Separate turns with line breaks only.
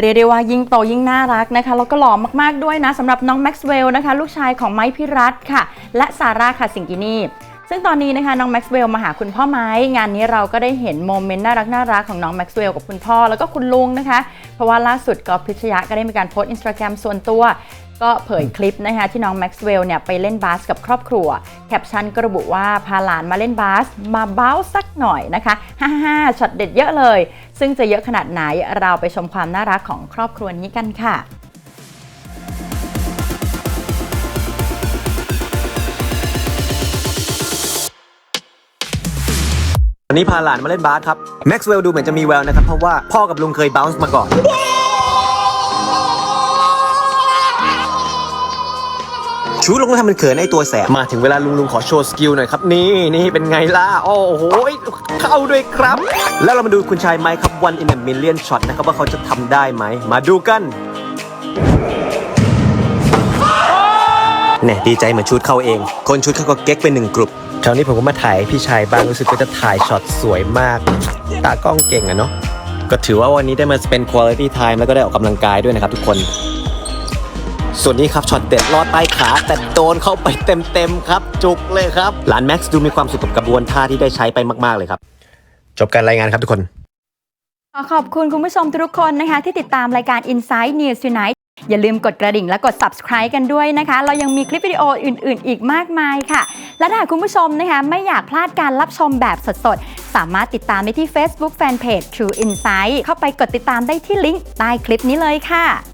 เรียกได้ว่ายิ่งโตยิ่งน่ารักนะคะแล้วก็หล่อมากๆด้วยนะสำหรับน้องแม็กซ์เวลล์นะคะ ลูกชายของไม้พิรัตค่ะ และซาร่าค่ะสิงกินีซึ่งตอนนี้นะคะน้องแม็กซ์เวลมาหาคุณพ่อไม้งานนี้เราก็ได้เห็นโมเมนต์น่ารักน่ารักของน้องแม็กซ์เวลกับคุณพ่อแล้วก็คุณลุงนะคะ เพราะว่าล่าสุดกอล์ฟพิชยะก็ได้มีการโพสต์อินสตาแกรมส่วนตัว ก็เผยคลิปนะคะที่น้องแม็กซ์เวลเนี่ยไปเล่นบาสกับครอบครัว แคปชั่นก็ระบุว่าพาหลานมาเล่นบาส มาเบ้าสักหน่อยนะคะฮ่าฮ่าช็อตเด็ดเยอะเลย ซึ่งจะเยอะขนาดไหนเราไปชมความน่ารักของครอบครัวนี้กันค่ะ
วันนี้พาหลานมาเล่นบาสครับแม็กซ์เวลดูเหมือนจะมีแววนะครับ เพราะว่าพ่อกับลุงเคยบ้าส์มาก่อน ชูลงแล้วทำเป็นเขินไอตัวแสบมาถึงเวลาลุงลุงขอโชว์สกิลหน่อยครับ นี่นี่เป็นไงล่ะ โอ้โหเข้าด้วยครับ แล้วเรามาดูคุณชายไมค์ครับ one in a million shot นะครับว่าเขาจะทำได้ไหม มาดูกันเนี่ยดีใจเหมือนชุดเข้าเอง คนชุดเขาก็เก๊กเป็นหนึ่งกลุ่มคราวนี้ผมก็มาถ่ายพี่ชายบ้างรู้สึกว่าจะถ่ายช็อตสวยมาก ตากล้องเก่งอะเนาะก็ถือว่าวันนี้ได้มาเป็น quality time แล้วก็ได้ออกกำลังกายด้วยนะครับทุกคน ส่วนนี้ครับช็อตเด็ดลอดใต้ขา แต่โดนเข้าไปเต็มๆครับ จุกเลยครับหลานแม็กซ์ดูมีความสุขกับกระบวนท่าที่ได้ใช้ไปมากๆเลยครับ จบการรายงานครับทุกคน
ขอขอบคุณคุณผู้ชมทุกคนนะคะ ที่ติดตามรายการ Inside News Tonight อย่าลืมกดกระดิ่งและกด subscribe กันด้วยนะคะ เรายังมีคลิปวิดีโออื่น ๆ อีกมากมายค่ะ และถ้าหากคุณผู้ชมนะคะไม่อยากพลาดการรับชมแบบสด ๆ สามารถติดตามได้ที่ Facebook Fanpage True Insight เข้าไปกดติดตามได้ที่ลิงก์ใต้คลิปนี้เลยค่ะ